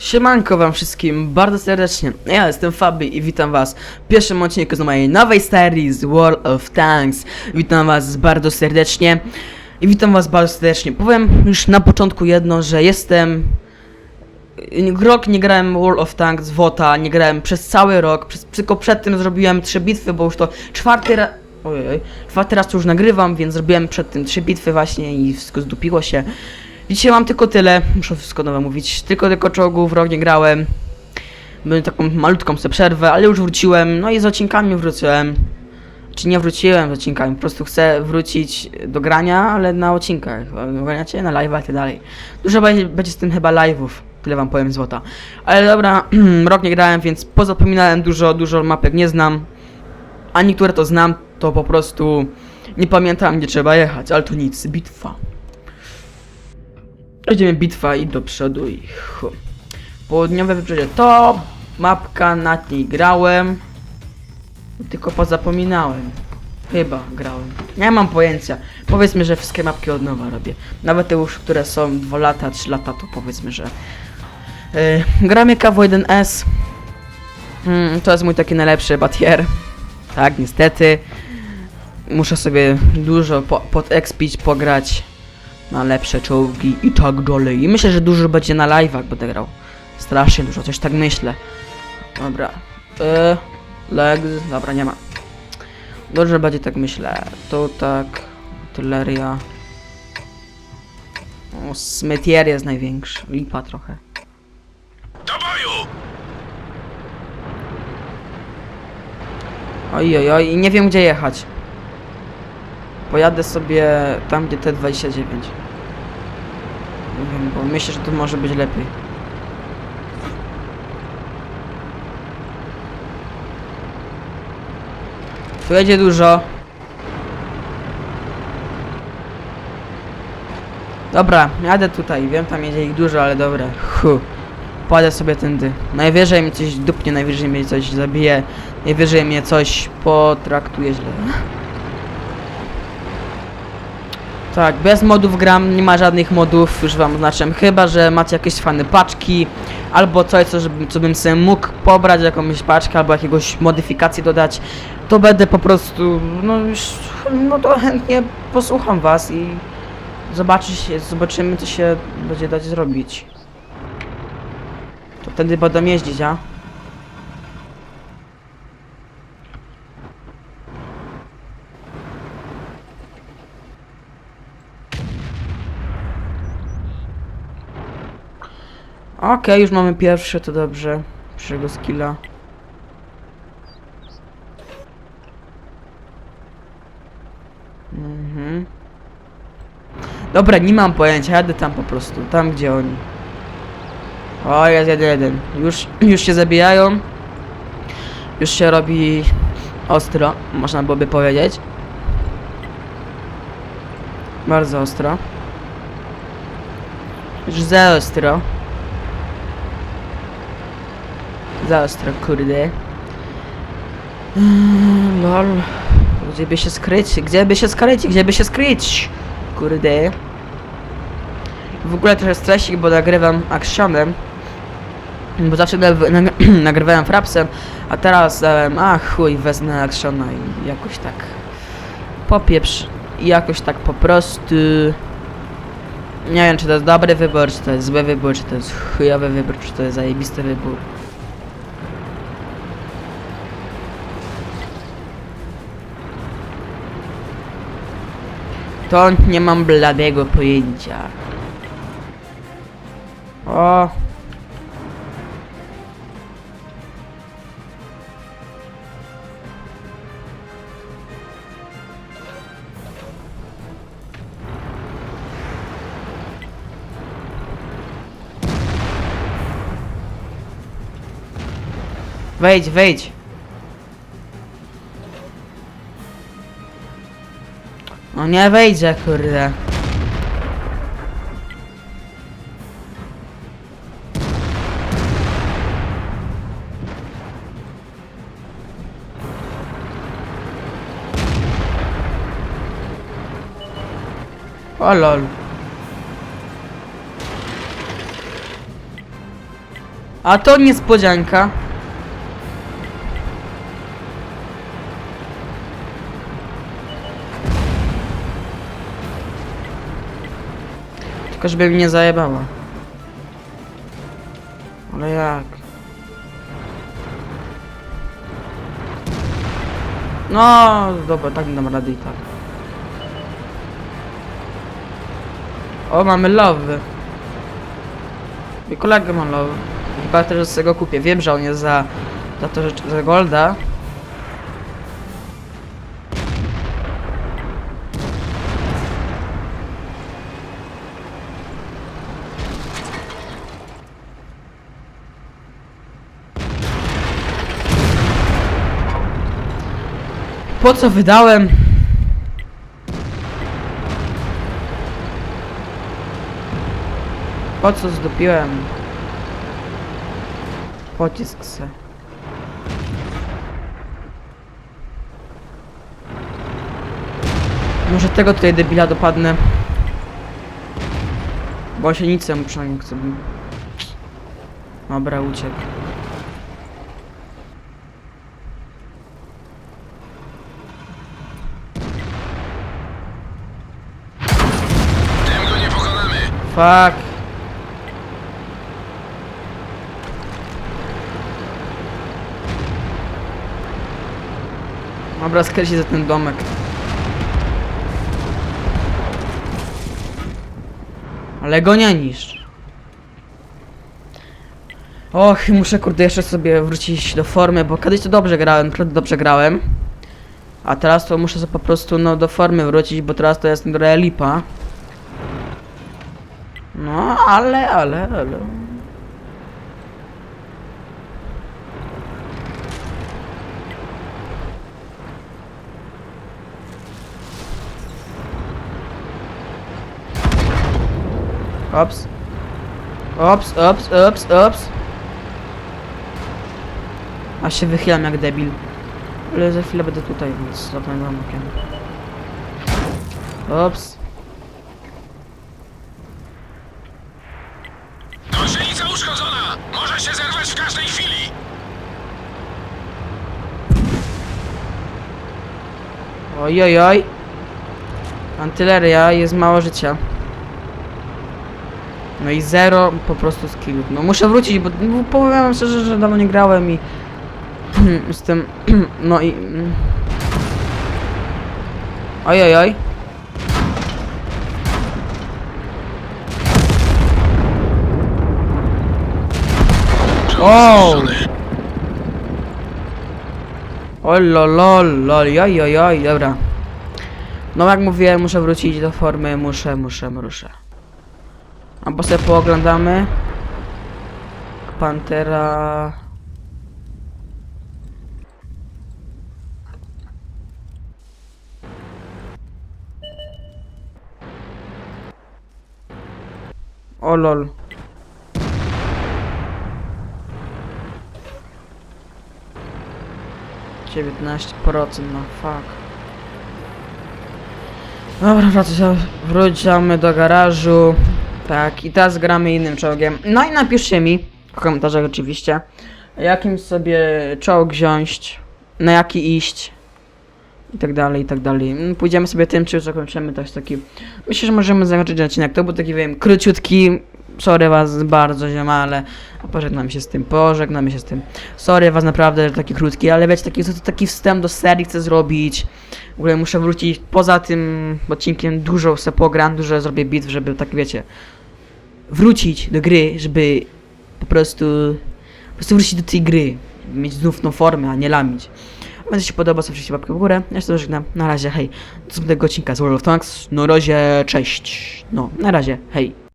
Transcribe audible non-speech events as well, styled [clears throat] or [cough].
Siemanko wam wszystkim bardzo serdecznie. Ja jestem Fabi i witam was w pierwszym odcinku z mojej nowej serii z World of Tanks. Witam was bardzo serdecznie i witam was bardzo serdecznie. Powiem już na początku jedno, że jestem... Rok nie grałem World of Tanks WOTA, nie grałem przez cały rok, przez, tylko przed tym zrobiłem trzy bitwy, bo już to czwarty raz... Ojej, czwarty raz to już nagrywam, więc zrobiłem przed tym trzy bitwy właśnie i wszystko zdupiło się. Dzisiaj mam tylko tyle, muszę wszystko nowe mówić, tylko tylko czołgów, rok nie grałem. Byłem taką malutką sobie przerwę, ale już wróciłem, no i z odcinkami wróciłem. Czy nie wróciłem z odcinkami, po prostu chcę wrócić do grania, ale na odcinkach. Ogarniacie? Na live'ach i tak dalej. Dużo będzie z tym chyba live'ów, tyle wam powiem złota. Ale dobra, [clears throat] rok nie grałem, więc pozapominałem dużo, dużo mapek nie znam. A niektóre to znam, to po prostu nie pamiętam gdzie trzeba jechać, ale to nic, bitwa. Idziemy bitwa i do przodu i chu. Południowe wybrzeże to mapka, nad niej grałem. Tylko pozapominałem. Chyba grałem. Nie mam pojęcia. Powiedzmy, że wszystkie mapki od nowa robię. Nawet te już, które są 2 lata, 3 lata, to powiedzmy, że... Yy, gramy KW1S. Mm, to jest mój taki najlepszy batier. Tak, niestety. Muszę sobie dużo po, podekspić, pograć na lepsze czołgi i tak dalej. I myślę, że dużo będzie na live'ach będę grał. Strasznie dużo, coś tak myślę. Dobra. Legs, dobra, nie ma. Dobrze będzie tak myślę. To tak. Artyleria. O, smetier jest największy. Lipa trochę. Oj, oj, oj, nie wiem gdzie jechać. Pojadę sobie tam, gdzie T29. Nie wiem, bo myślę, że to może być lepiej. Tu jedzie dużo. Dobra, jadę tutaj. Wiem, tam jedzie ich dużo, ale dobra. Hu. Pojadę sobie tędy. Najwyżej mi coś dupnie, najwyżej mnie coś zabije. Najwyżej mnie coś potraktuje źle. Tak, bez modów gram, nie ma żadnych modów, już wam oznaczam, chyba, że macie jakieś fajne paczki, albo coś, co, żeby, co bym sobie mógł pobrać, jakąś paczkę, albo jakiegoś modyfikacji dodać, to będę po prostu, no już, no to chętnie posłucham was i zobaczyć, zobaczymy, co się będzie dać zrobić. To wtedy będą jeździć, a? Okej, już mamy pierwsze, to dobrze. Pierwszego skilla. Mhm. Dobra, nie mam pojęcia, jadę tam po prostu, tam gdzie oni. O, jest jeden, jeden. Już, już się zabijają. Już się robi ostro, można byłoby powiedzieć. Bardzo ostro. Już za ostro. Za ostro, kurde. Mm, Lol. Gdzie by się skryć? Gdzie by się skryć? Gdzie by się skryć? Kurde. W ogóle trochę stresik, bo nagrywam actionem. Bo zawsze nag- nag- [clears throat] nagrywałem frapsem, a teraz dałem, a chuj, wezmę actiona i jakoś tak popieprz. I jakoś tak po prostu... Nie wiem, czy to jest dobry wybór, czy to jest zły wybór, czy to jest chujowy wybór, czy to jest zajebisty wybór. To nie mam bladego pojęcia. O. Wejdź, wejdź. No nie wejdzie, kurde. O lol. A to niespodzianka. Tylko żeby mnie nie zajebała. Ale jak? No, dobra, tak dam rady i tak. O, mamy love. I kolega ma love. Chyba też z tego kupię. Wiem, że on jest za, za to, że za golda. Po co wydałem? Po co zdopiłem? Pocisk se. Może tego tutaj debila dopadnę. Bo się nic mu przynajmniej chcę. Dobra, uciekł. Tym go nie pokonamy. Fuck. Dobra, skręci za ten domek. Ale go nie niszcz. Och, muszę kurde jeszcze sobie wrócić do formy, bo kiedyś to dobrze grałem, naprawdę dobrze grałem. A teraz to muszę sobie po prostu no do formy wrócić, bo teraz to jest trochę lipa. No, ale, ale, ale. Ops. Ops, ops, ops, ops. A się wychylam jak debil. Ale za chwilę będę tutaj, więc za tym domkiem. Ops. Oj, oj, oj. Antyleria, jest mało życia. No i zero po prostu skillów. No muszę wrócić, bo no, powiem wam szczerze, że dawno nie grałem i [clears throat] jestem, [clears throat] no i... Oj, oj, oj. O! Zniszczony. Oj, lol, lol, lol, joj, joj, joj, dobra. No jak mówiłem, muszę wrócić do formy, muszę, muszę, muszę. A bo sobie pooglądamy. Pantera... O lol. Dziewiętnaście procent, no fuck. Dobra, wracamy, do garażu. Tak, i teraz gramy innym czołgiem. No i napiszcie mi, w komentarzach oczywiście, jakim sobie czołg wziąć, na jaki iść. I tak dalej, i tak dalej. Mm, Pójdziemy sobie tym, czy zakończymy też taki... Myślę, że możemy zakończyć odcinek. To był taki, wiem, króciutki. Sorry was bardzo, zioma, ale pożegnamy się z tym, pożegnamy się z tym. Sorry was naprawdę, że taki krótki, ale wiecie, taki, to taki wstęp do serii chcę zrobić. W ogóle muszę wrócić poza tym odcinkiem, dużo se pogram, dużo zrobię bitw, żeby tak wiecie, wrócić do gry, żeby po prostu, po prostu wrócić do tej gry, mieć znów tą formę, a nie lamić. Będzie się podoba, zostawcie łapkę w górę. Ja się to żegnam. Na razie, hej. Do następnego odcinka z World of Tanks. Na razie, cześć. No, na razie, hej.